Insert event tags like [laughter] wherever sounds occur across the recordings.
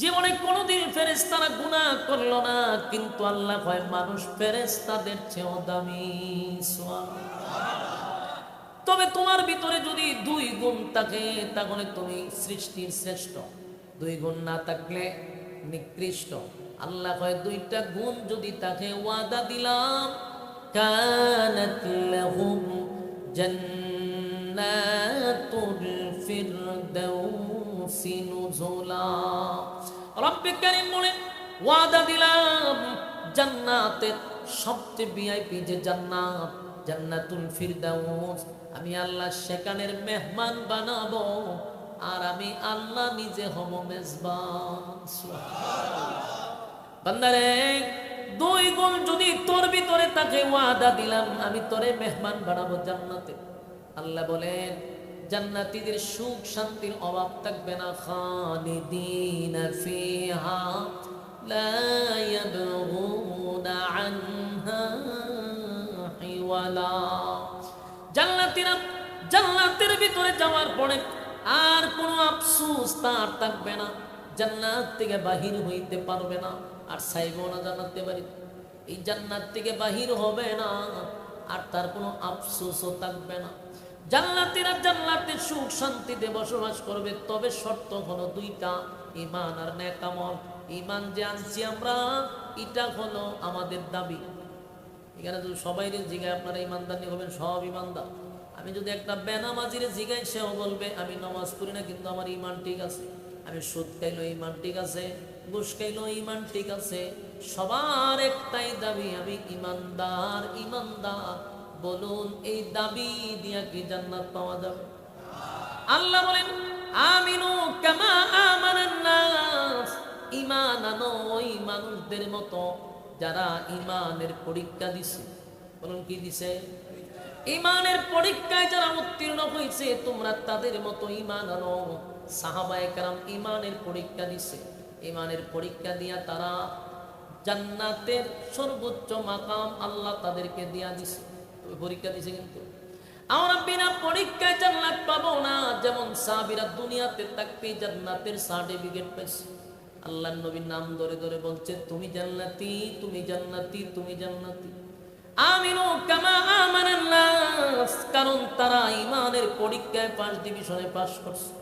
জীবনে কোনোদিন ফেরেস্তারা গুনাহ করল না, কিন্তু আল্লাহ কয়, মানুষ ফেরেস্তাদের চেয়েও দামি তবে তোমার ভিতরে যদি দুই গুণ থাকে, তাহলে তুমি সৃষ্টির শ্রেষ্ঠ। দুই গুণ না থাকলে নিকৃষ্ট। আল্লাহ কয়, দুইটা গুণ যদি তাকে ওয়াদা দিলাম, কানাত লাহুম জান্নাতুল ফিরদাউসি নুজুলা। ওয়াদা দিলাম সবচেয়ে যে জান্নাত আমি আল্লাহ সেখানের মেহমান বানাবো, আর আমি আল্লাহ নিজে হব মেজবান। বান্দারে, দুই গুণ যদি তোর ভিতরে তাকে ওয়াদা দিলাম, আমি তোরে মেহমান বানাবো জান্নাতে। আল্লাহ বলেন জান্নাতীদের সুখ শান্তির অভাব থাকবে না, খালিদিন ফিহা লা ইয়াবগুনা আনহা হিওয়ালা। জান্নাতীরা জান্নাতের ভিতরে যাওয়ার পরে আর কোনো আফসোস তার থাকবে না, জান্নাত থেকে বাহির হইতে পারবে না। আর চাইব না জান্নাতে বাড়ি। এই জান্নাত থেকে বাহির হবে না, আর তার কোনো আফসোসও থাকবে না। জান্নাতিরা জান্নাতের সুখ শান্তিতে বসবাস করবে, তবে শর্ত হলো দুইটা ইমান আর নেকামল। ইমান যে আনছি আমরা, এটা হলো আমাদের দাবি। এখানে যদি সবাই জিগায় আপনারা ইমানদার নিয়ে হবেন, সব ইমানদার আমি যদি একটা বেনামাজিরে জিগাই, সেও বলবে, আমি নামাজ পড়ি না, কিন্তু আমার ইমান ঠিক আছে। আমি সুদ খাইলো ইমান ঠিক আছে, ঘুষ খাইলো ইমান ঠিক আছে। সবার একটাই দাবি, আমি ইমানদার ইমানদার বলুন, এই দাবি দিয়া কি জান্নাত পাওয়া যাবে? আল্লাহ বলেন, আমিনু কামা আমানান নাস ঈমান আনো ওই মানুষদের মতো যারা ঈমানের পরীক্ষা দিছে। বলুন, কি দিছে? ঈমানের পরীক্ষায় যারা উত্তীর্ণ হয়েছে তোমরা তাদের মতো ঈমান আনো। সাহাবায়ে কেরাম ঈমানের পরীক্ষা দিছে। ঈমানের পরীক্ষা দিয়া তারা জান্নাতের সর্বোচ্চ মাকাম আল্লাহ তাদেরকে দিয়া দিছে। পরীক্ষা দিছে কিন্তু। আমরা বিনা পরীক্ষায় জান্নাত পাবো না, যেমন সাহাবীরা দুনিয়াতে থাকতে জান্নাতের সার্টিফিকেট পেয়েছে আল্লাহ নবীর নাম ধরে ধরে বলছে, তুমি জান্নাতি তুমি জান্নাতি তুমি জান্নাতি। আমিনু কামা কারণ তারা ইমানের পরীক্ষায় ডিভিশনে পাস করছে।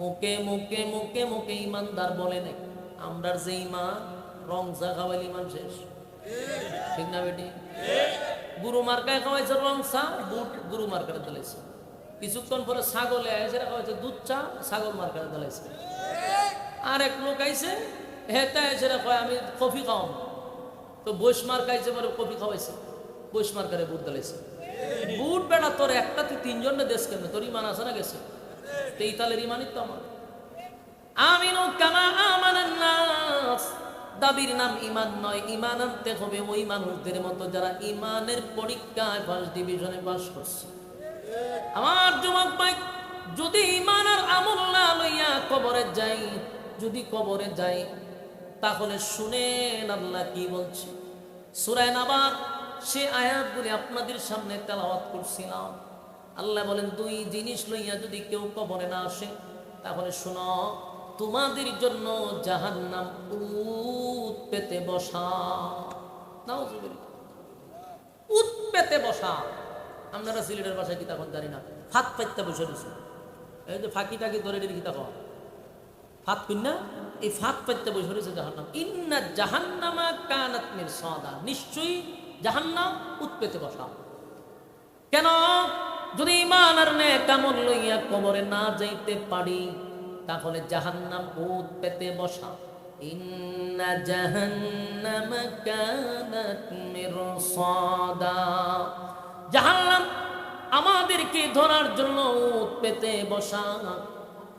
মুখে মুখে মুখে মুখে ইমানদার বলে নাই। আমরার যে ইমান রং চা ইমান শেষ। ঠিক না বেটি? গুরু মার্কায় খাওয়াইছে রং চা, বুট গুরু মার্কারে দিলাইছে কিছুক্ষণ পরে ছাগলে আইসে খাওয়াইছে দুধ চা, ছাগল মার্কারে দিলাইছে আর এক লোক আইছে হেতা এসে কয়, আমি কফি খাওয়াম। তো বৈশ মার খাইছে পরে কফি খাওয়াইছে। বৈশ মার্কারে বুট দিলাইছে বুট বেড়া তোর একটা তুই তিনজন দেশ কেন তোর ইমান আছে না গেছে? তো এই তালের ইমানই তো আমার। আমিনু কামা আমানান নাস। দাবির নাম ইমান নয় ইমান আনতে হবে ওই মানুষদের মতো যারা ইমানের পরীক্ষায় ফার্স্ট ডিভিশনে পাস করছে। আমার যুবক ভাই, যদি ইমান আর আমল না লইয়া কবরে যাই যদি কবরে যাই তাহলে শুনেন আল্লাহ কি বলছে। সুরায় নাবার সে আয়াতগুলি আপনাদের সামনে তেলাওয়াত করছিলাম। আল্লাহ বলেন, দুই জিনিস লইয়া যদি কেউ কবরে না আসে, তাহলে শোনো তোমাদের জন্য জাহান্নাম উত পেতে বসা। উত পেতে বসা। আপনারা সিলেটের ভাষায় কি তখন জানি না। ফাত পাইতে বসে রয়েছে। এই যে ফাঁকি টাকি ধরে দিলে কি তখন ফাত কিনা এই ফাত পাইতে বসে রয়েছে জাহান্নাম। ইন্না জাহান্নামা কানাত মির সাদা নিশ্চয়ই জাহান্নাম উৎপেতে বসা। কেন? যদি ইমান আর নে কামল লইয়া কবরে না যাইতে পারি তাহলে জাহান্নাম উত পেতে বসা। ইন্না জাহান্নাম কানাত মিরসাদা। জাহান্নাম আমাদেরকে ধরার জন্য উত পেতে বসা।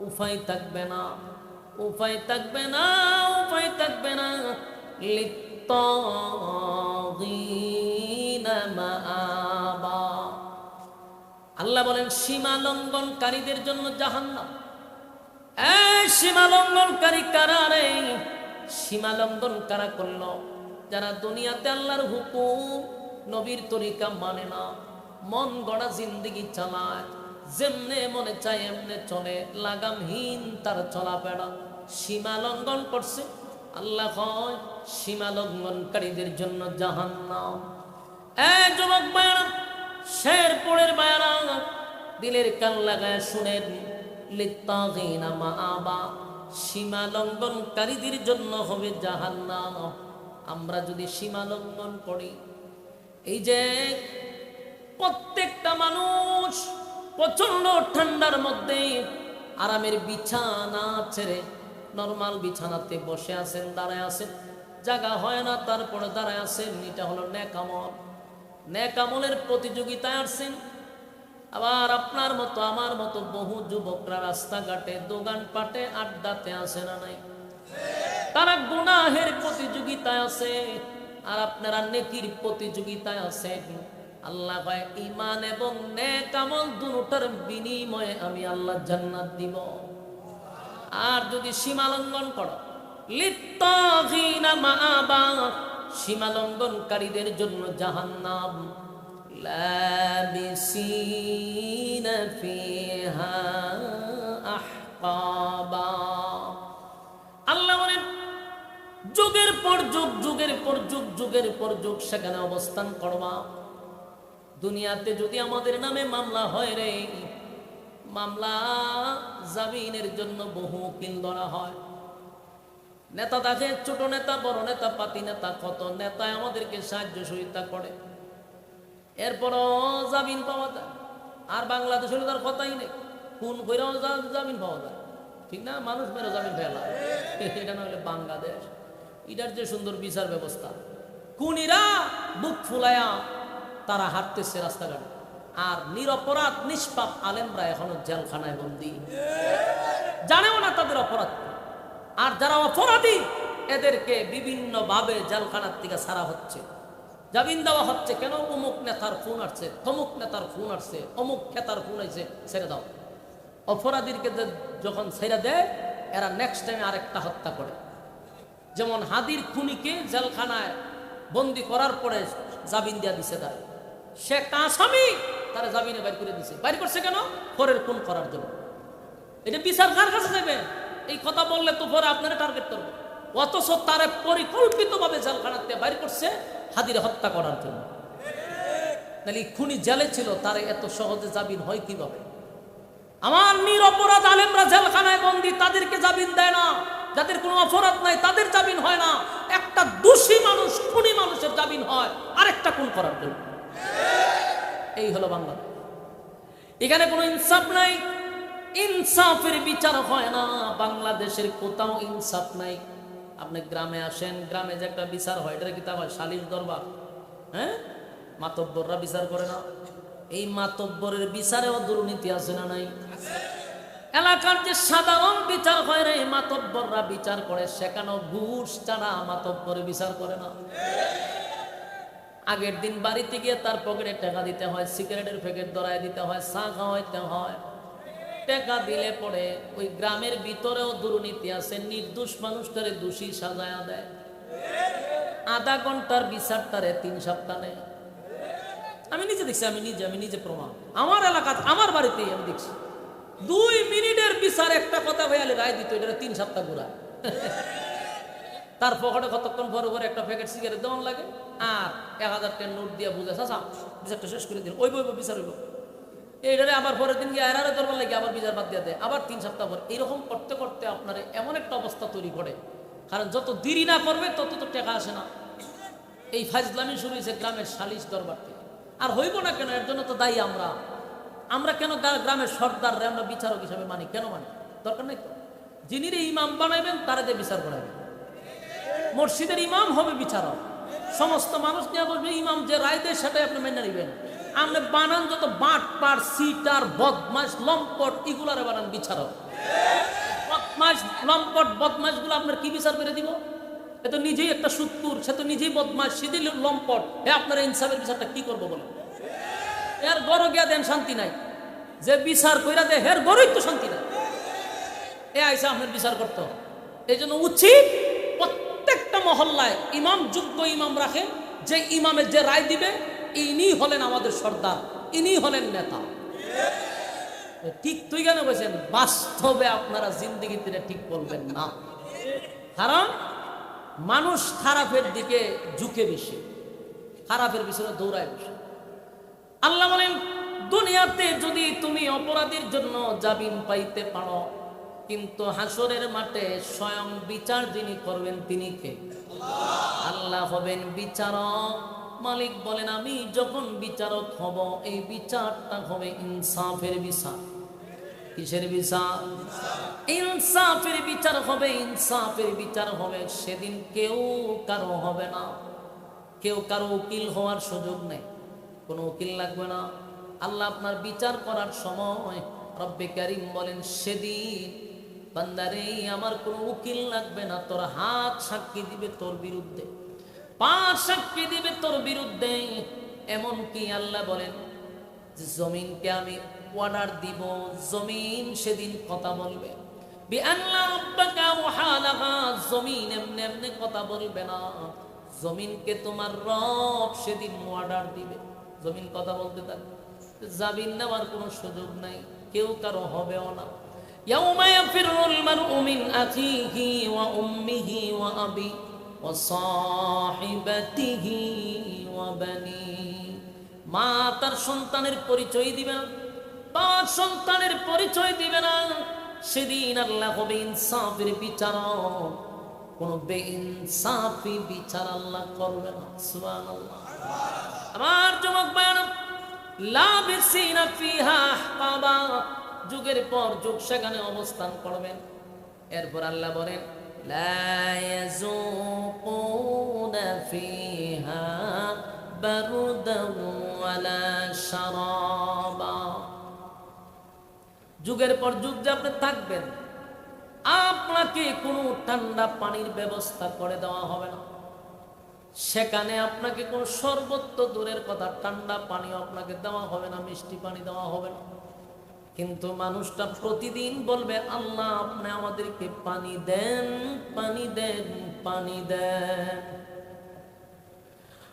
উপায় থাকবে না উপায় থাকবে না উপায় থাকবে না। আল্লাহ বলেন, সীমা লঙ্ঘনকারীদের জন্য জাহান্নাম। সীমা লঙ্ঘনকারী কারা রে? সীমা লঙ্ঘন কারা করল? যারা দুনিয়াতে আল্লাহর হুকুম নবীর তরিকা মানে না, মন গড়া জিন্দগি চালায়, যেমনে মনে চায় এমনে চলে, লাগামহীন তার চলাফেরা। সীমা লঙ্ঘন করছে? আল্লাহ কয় সীমা লঙ্ঘনকারীদের জন্য জাহান্নাম। এ যুবক বায়না শেরপুরের বায়না দিলের কান লাগায় শুনেন। লিত্তাগিনা মা আবা সীমা লঙ্ঘনকারীদের জন্য হবে জাহান্নাম। আমরা যদি সীমা লঙ্ঘন করি, এই যে প্রত্যেকটা মানুষ প্রচণ্ড ঠান্ডার মধ্যে আরামের বিছানা ছেড়ে নর্মাল বিছানাতে বসে আছেন, দাঁড়ায় আছেন, জায়গা হয় না, তারপরে দাঁড়ায় আছেন, এটা হলো ন্যাকামল। ন্যাকামলের প্রতিযোগিতায় আসছেন আবার আপনার মতো, আমার মতো বহু যুবকরা রাস্তাঘাটে দোকান পাটে আড্ডাতে আসে না নাই? তারা গুনাহের প্রতিযোগিতায় আছে, আর আপনারা নেকির প্রতিযোগিতায় আছেন আল্লাহ কয় ইমান এবং নেক আমল দুটার বিনিময়ে আমি আল্লাহ জান্নাত দিব। আর যদি সীমা লঙ্ঘন করো মাআবা, সীমা লঙ্ঘনকারীদের জন্য জাহান্নাম। লাবিসিনা ফিহা আহকাবা আল্লাহ বলেন, যুগের পর যুগ, যুগের পর যুগ, যুগের পর যুগ সেখানে অবস্থান করবা। দুনিয়াতে যদি আমাদের নামে মামলা হয় রে, মামলা জামিনের জন্য বহু উকিল ধরা হয়। নেতা দেখে, ছোট নেতা, বড় নেতা, পাতি নেতা কত নেতায় আমাদেরকে সাহায্য সহযোগিতা করে। এরপরও জামিন পাওয়া যায়। আর বাংলাদেশ হলে তার কথাই নেই। খুন কইরাও জা- জামিন পাওয়া যায়। ঠিক না? মানুষ মেরে জামিন ফেলা [laughs] এটা না হলে বাংলাদেশ। এটার যে সুন্দর বিচার ব্যবস্থা। খুনিরা বুক ফুলায়া তারা হাঁটতেছে রাস্তাঘাটে। আর নিরপরাধ, নিষ্পাপ আলেমরা এখনও জেলখানায় বন্দি। জানেও না তাদের অপরাধ আর যারা অপরাধী, এদেরকে বিভিন্ন ভাবে জেলখানার থেকে সারা হচ্ছে। জামিন দেওয়া হচ্ছে কেন? অমুক নেতার ফোন আসছে, তমুক নেতার ফোন আসছে, অমুক খেতার ফোন আসছে ছেড়ে দাও। অপরাধীরকে যখন ছেড়ে দেয়, এরা নেক্সট টাইমে আরেকটা হত্যা করে। যেমন হাদির খুনিকে জেলখানায় বন্দি করার পরে জামিন দেওয়া দিছে তার। সে আসামি, তারা জামিনে বাইর করে দিছে। বাইর করছে কেন? পরের খুন করার জন্য। এটা বিচার কার কাছে দেবে? এই কথা বললে তো পরে আপনারা টার্গেট করবে অথচ তারা পরিকল্পিতভাবে জেলখানাতে বাইর করছে হাদিরে হত্যা করার জন্য। তাহলে খুনি জেলে ছিল, তার এত সহজে জামিন হয় কীভাবে? আমার নিরপরাধ আলেমরা জেলখানায় বন্দি, তাদেরকে জামিন দেয় না। যাদের কোনো অপরাধ নাই, তাদের জামিন হয় না। একটা দোষী মানুষ, খুনি মানুষের জামিন হয়, আরেকটা খুন করার জন্য। এই হলো বাংলা। এখানে কোনো ইনসাফ নাই। ইনসাফের বিচার হয় না। বাংলাদেশের কোথাও ইনসাফ নাই। আপনি গ্রামে আসেন, গ্রামে যে একটা বিচার হয় এটা কি তা হয় সালিশ দরবার। হ্যাঁ? মাতব্বররা বিচার করে না। এই মাতব্বরের বিচারেও দুর্নীতি আছে না নাই? এলাকার যে সাধারণ বিচার হয় রে মাতব্বররা বিচার করে, সেখানেও ঘুষ ছাড়া মাতব্বরে বিচার করে না। আগের দিন বাড়িতে গিয়ে তার পকেটে টাকা দিতে হয় সিগারেটের প্যাকেট ধরায় দিতে হয়, চা খাওয়াইতে হয়। টাকা দিলে পরে ওই গ্রামের ভিতরেও দুর্নীতি আছে, নির্দোষ মানুষটারে দোষী সাজায়া দেয়। আধা ঘণ্টার বিচারটারে তিন সপ্তাহ আমি নিজে দেখছি, আমি নিজে আমি নিজে প্রমাণ। আমার এলাকা, আমার বাড়িতেই আমি দেখছি। দুই মিনিটের বিচার একটা কথা হইয়ালে রায় দিত এটা তিন সপ্তাহ ঘুরা তার পকেটে কতক্ষণ পরে পরে একটা প্যাকেট সিগারেট দেওয়ান লাগে, আর এক হাজার টাকা নোট দিয়ে বুঝে চাচা, বিচারটা শেষ করে দিন। ওই বই, বিচার হইব। এইটারে আবার পরের দিন গিয়ে এরারে ধরবার লাগে, আবার বিচার বাদ দিয়ে দেয়। আবার তিন সপ্তাহ পর। এইরকম করতে করতে আপনার এমন একটা অবস্থা তৈরি করে। কারণ যত দেরি না করবে, তত তো টাকা আসে না। এই ফাজলামি শুরু হয়েছে গ্রামের সালিশ দরবার থেকে। আর হইব না কেন? এর জন্য তো দায়ী আমরা। আমরা কেন গ্রামের সর্দাররে আমরা বিচারক হিসাবে মানি? কেন মানি? দরকার নেই তো। যিনি রে ইমাম বানাইবেন, তারা বিচার করাবেন মসজিদের ইমাম হবে বিচারক। সমস্ত মানুষ নিয়ে বলবে ইমাম যে রায় দেয়, সেটাই আপনি মেনে নিবেন। আপনি বানান যত বাট পার সিটার বদমাস লম্পট, এগুলারে বানান, বিচারক। বদমাস লম্পট বদমাসগুলো আপনার কি বিচার করে দিব? এ তো নিজেই একটা সুত্তুর, সে তো নিজেই বদমাস সেদি লম্পট। হে আপনার ইনসাফের বিচারটা কি করব বলে এর গড় গিয়া দেন, শান্তি নাই। যে বিচার কইরা দে হের গড়ই তো শান্তি নাই। এ আইসা আপনার বিচার করতে। এই জন্য উচিত প্রত্যেকটা মহল্লায় ইমাম, যোগ্য ইমাম রাখে। যে ইমামের যে রায় দিবে ইনি হলেন আমাদের সর্দার, ইনি হলেন নেতা। ঠিক তুই কেন বলছেন? বাস্তবে আপনারা জিন্দিগিতে ঠিক বলবেন না। কারণ মানুষ খারাপের দিকে ঝুঁকে বেশি, খারাপের পিছনে দৌড়ায় বেশি। আল্লাহ বলেন, দুনিয়াতে যদি তুমি অপরাধীর জন্য জামিন পাইতে পারো, কিন্তু হাসরের মাঠে স্বয়ং বিচার যিনি করবেন তিনি কে? আল্লাহ হবেন বিচারক। মালিক বলেন, আমি যখন বিচারক হব, এই বিচারটা হবে ইনসাফের বিচার। কিসের বিচার? ইনসাফের বিচার হবে, ইনসাফের বিচার হবে। সেদিন কেউ কারও হবে না। কেউ কারও উকিল হওয়ার সুযোগ নেই। কোনো উকিল লাগবে না। আল্লাহ আপনার বিচার করার সময় রব্বে কারিম বলেন, সেদিন বান্দারে, আমার কোনো উকিল লাগবে না। তোর হাত সাক্ষী দিবে তোর বিরুদ্ধে। পা সাক্ষী দিবে তোর বিরুদ্ধে এমন কি আল্লাহ বলেন যে জমিনকে আমি অর্ডার দিব জমিন সেদিন কথা বলবে বিআল্লাহ রাব্বাকা ওয়াহালাহা জমিন এমনি এমনি কথা বলবে না জমিনকে তোমার রব সেদিন অর্ডার দিবে জমিন কথা বলতে থাকবে জামিন নেওয়ার কোনো সুযোগ নাই কেউ কারো হবেও না يوم يفر المرء من أخيه وأمه وأبيه ওয়াসাহিবাতিহি ওয়াবানি। মা তার সন্তানের পরিচয় দিবে না। তার সন্তানের পরিচয় দিবে না। সেদিন আল্লাহ হবে ইনসাফের বিচারক। কোন বেইনসাফি বিচার আল্লাহ করবে না। সুবহানাল্লাহ। আমার যুবক বায়ান লাবিসিনা ফিহা আহকাবা। যুগের পর যুগ সেখানে অবস্থান করবেন। এরপর আল্লাহ বলেন লা ইয়াযুকুনা ফিহা বারুদান ওয়ালা শারাবা যুগের পর যুগ যে আপনি থাকবেন, আপনাকে কোনো ঠান্ডা পানির ব্যবস্থা করে দেওয়া হবে না। সেখানে আপনাকে কোনো সর্বত্র দূরের কথা, ঠান্ডা পানিও আপনাকে দেওয়া হবে না, মিষ্টি পানি দেওয়া হবে না। কিন্তু মানুষটা প্রতিদিন বলবে, আল্লাহ, আপনি আমাদেরকে পানি দেন পানি দেন পানি দেন।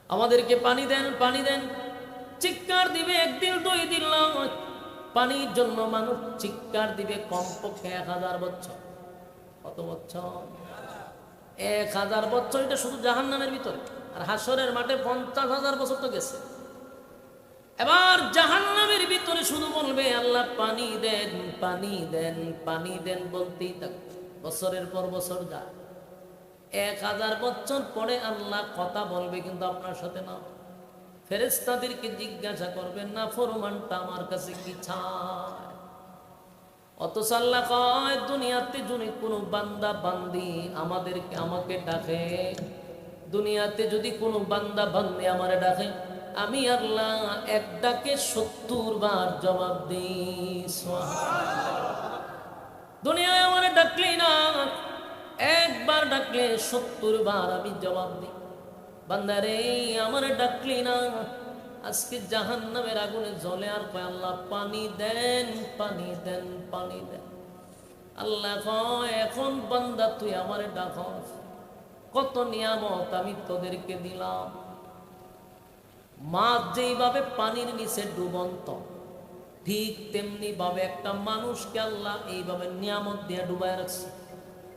আমাদেরকে পানি দেন পানি দেন। চিৎকার দিবে, একদিন, দুই দিন পানির জন্য মানুষ চিৎকার দিবে কমপক্ষে এক হাজার বছর। কত বছর? এক হাজার বছর, এটা শুধু জাহান্নামের ভিতরে। আর হাসরের মাঠে পঞ্চাশ হাজার বছর তো গেছে। এবার জাহান্নামের ভিতরে শুধু বলবে, আল্লাহ, পানি দেন পানি দেন পানি দেন বলতেই থাকবে বছরের পর বছর যায় এক হাজার বছর পরে আল্লাহ কথা বলবে কিন্তু আপনার সাথে না। ফেরেস্তাদেরকে জিজ্ঞাসা করবেন না, ফরমানটা আমার কাছে কি চায় অথচ আল্লাহ কয়, দুনিয়াতে যদি কোনো বান্দা, বান্দি আমাদেরকে, আমাকে ডাকে, দুনিয়াতে যদি কোনো বান্দা, বান্দি আমারে ডাকে আমি আল্লাহ এক ডাকে সত্তর বার জবাব দিই দুনিয়ায় আমার ডাকলি না, একবার ডাকলে সত্তর বার আমি জবাব দিই। বান্দারে, আমার ডাকলি না, আজকে জাহান নামের আগুনে জলে আর কয়, আল্লাহ পানি দেন পানি দেন পানি দেন। আল্লাহ কয়, এখন বান্দা তুই আমার ডাক কত নিয়ামত আমি তোদেরকে দিলাম। মাছ যেইভাবে পানির নিচে ডুবন্ত ঠিক তেমনি ভাবে একটা মানুষকে আল্লাহ এইভাবে নিয়ামত দিয়ে ডুবায় রাখছে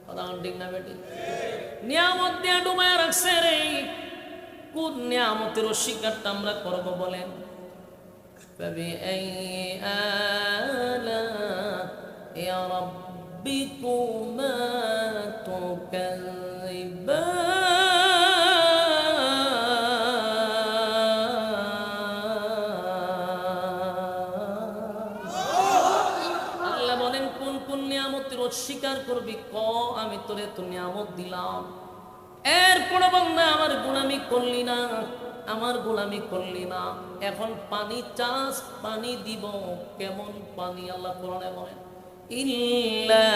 কথা ঠিক না বেটি নিয়ামত দিয়ে ডুবায় রাখছে রে কোন নিয়ামতের অস্বীকারটা আমরা করব বলেন فبأي آلاء ربكما تكذبان তোরে তো নিয়ামত দিলাম। এরপরে বন্ধা আমার গোলামি করলি না, আমার গোলামি করলি না। এখন পানি চাষ, পানি দিব, কেমন পানি আল্লাহ কোরআনে বলেন? ইল্লা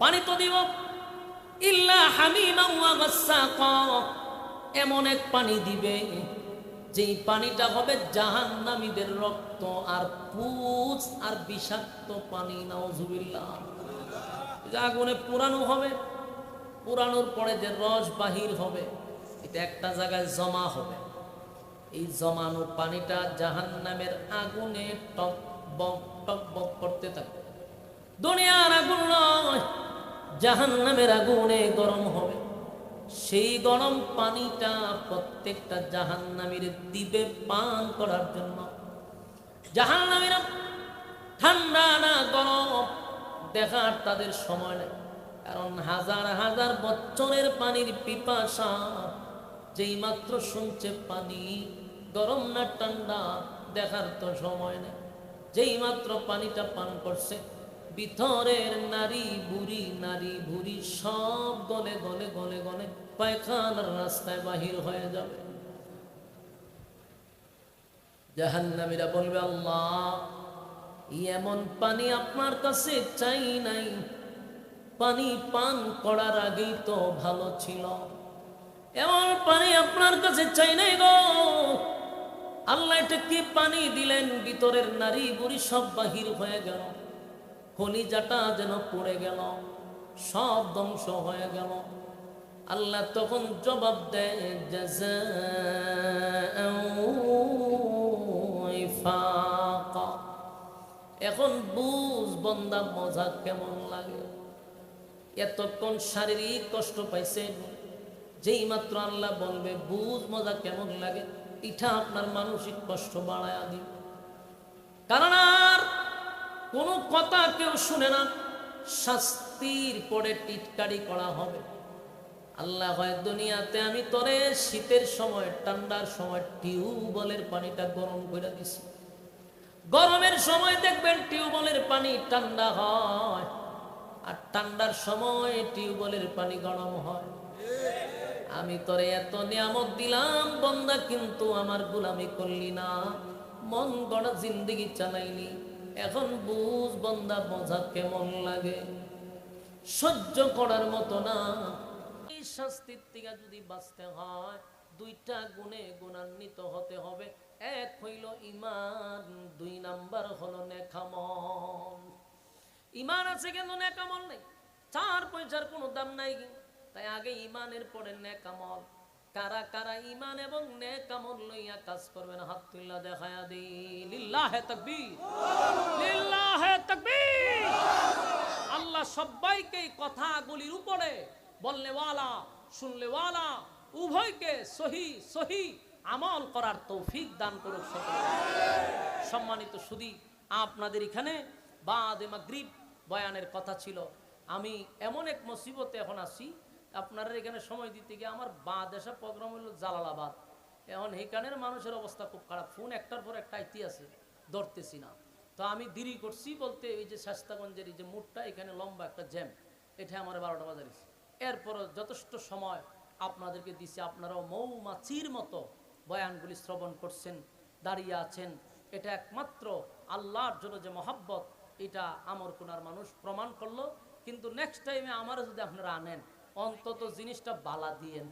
পানি তো দিব। ইল্লা হামিমান ওয়া গাসসাকা এমন এক পানি দিবে যেই পানিটা হবে জাহান্নামীদের রক্ত আর পুজ আর বিষাক্ত পানি, নাউজুবিল্লাহ। যে আগুনে পুরানো হবে, পুরানোর পরে যে রস বাহির হবে, এটা একটা জায়গায় জমা হবে। এই জমানো পানিটা জাহান্নামের আগুনে টক বক টক বক করতে থাকে। দুনিয়ার আগুন নয় জাহান নামের আগুনে গরম হবে। সেই গরম পানিটা প্রত্যেকটা জাহান নামের দিবে পান করার জন্য। জাহান নামীরা ঠান্ডা না গরম, দেখার তাদের সময় নেই। কারণ হাজার হাজার বছরের পানির পিপাসা, যেই মাত্র শুনছে পানি, গরম না ঠান্ডা, দেখার তো সময় নেই। যেই মাত্র পানিটা পান করছে ভিতরের নারী বুড়ি নারী বুড়ি সব গলে গলে গলে গলে পায়খানার রাস্তায় বাহির হয়ে যাবে। জাহান্নামীরা বলবে, আল্লাহ এমন পানি আপনার কাছে চাই নাই। পানি পান করার আগেই তো ভালো ছিল। এমন পানি আপনার কাছে চাই নাই গো। আল্লাহ, এটা কি পানি দিলেন? ভিতরের নারী বুড়ি সব বাহির হয়ে গেল। কলিজাটা যেন পড়ে গেল, সব ধ্বংস হয়ে গেল। আল্লাহ তখন জবাব দেয়। এখন বুঝ বন্দা মজা কেমন লাগে। এতক্ষণ শারীরিক কষ্ট পাইছে যেই মাত্র আল্লাহ বলবে, বুঝ মজা কেমন লাগে এটা আপনার মানসিক কষ্ট বাড়ায় দিবে। কারণ আর কোনো কথা কেউ শুনে না। শাস্তির পরে টিটকারি করা হবে। আল্লাহ হয়, দুনিয়াতে আমি তোরে শীতের সময়, ঠান্ডার সময় টিউবওয়েলের পানিটা গরম করে দিছি। গরমের সময় দেখবেন টিউবওয়েলের পানি ঠান্ডা হয় আর ঠান্ডার সময় টিউবওয়েলের পানি গরম হয়। আমি তোরে এত নিয়ামত দিলাম, বন্দা, কিন্তু আমার গুলামি করলি না। মন গড়া জিন্দিগি চালাইলি। এখন বুঝ বন্দা বোঝা কেমন লাগে? সহ্য করার মতো না। এই শাস্তির থেকে যদি বাঁচতে হয়, দুইটা গুণে গুণান্বিত হতে হবে। এক হইল ইমান দুই নাম্বার হলো নেখামল ইমান আছে কিন্তু নেকামল নেই। চার পয়সার কোনো দাম নাই তাই আগে ইমানের পরে নেকামল। কারা কারা ইমান এবং নেকামল লইয়া কাজ করবেন, হাত তুল্লা দেখায়া দি লিল্লাহে তাকবীর। লিল্লাহে তাকবীর। আল্লাহ সবাইকে কথাগুলির উপরে বললে ওয়ালা, শুনলে ওয়ালা, উভয়কে সহি সহি আমল করার তৌফিক দান করুক সম্মানিত সুদী, আপনাদের এখানে বাদে মাগরিব বয়ানের কথা ছিল। আমি এমন এক মুসিবতে এখন আসি আপনারা এখানে সময় দিতে গিয়ে আমার বাদ আসা প্রোগ্রাম হলো জালালাবাদ। এখন এখানের মানুষের অবস্থা খুব খারাপ। ফোন একটার পর একটা আইতে আছে, ধরতেছি না। তো আমি দেরি করছি বলতে এই যে শাস্তাগঞ্জের এই যে মুঠটা এখানে লম্বা একটা জ্যাম, এটা আমার বারোটা বাজারিস এরপরও যথেষ্ট সময় আপনাদেরকে দিছি। আপনারাও মৌমাছির মতো বয়ানগুলি শ্রবণ করছেন, দাঁড়িয়ে আছেন। এটা একমাত্র আল্লাহর জন্য যে মহাব্বত, এটা আমর কোনার মানুষ প্রমাণ করল। কিন্তু নেক্সট টাইমে আমারও যদি আপনারা আনেন অন্তত জিনিসটা বালা দিয়েন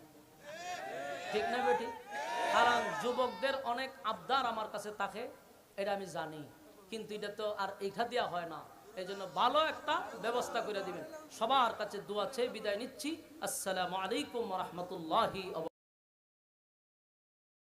ঠিক না বেটি? কারণ যুবকদের অনেক আবদার আমার কাছে থাকে, এটা আমি জানি। কিন্তু এটা তো আর এইখা দেওয়া হয় না। এই জন্য ভালো একটা ব্যবস্থা করে দিবেন। সবার কাছে দোয়া চেয়ে বিদায় নিচ্ছি। আসসালামু আলাইকুম রহমতুল্লাহি